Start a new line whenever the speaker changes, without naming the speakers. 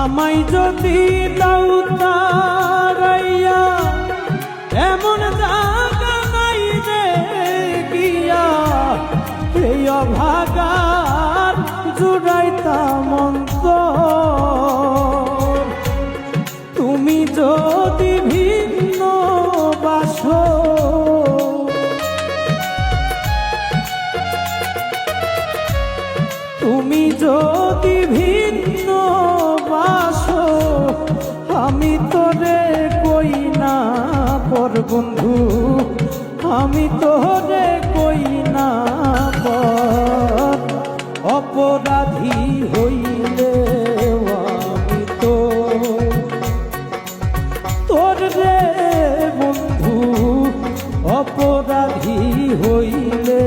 আমায় যদি দাও তারাইয়া, এমন জাগা নাই রে গিয়া এই অভাগার জুড়াইতাম তুমি যদি ভিন্ন বাসো, তুমি যদি ভিন্ন আমার বন্ধু, আমি তোরে কই না অপরাধী হইলে আমি তো। তোর রে বন্ধু, অপরাধী হইলে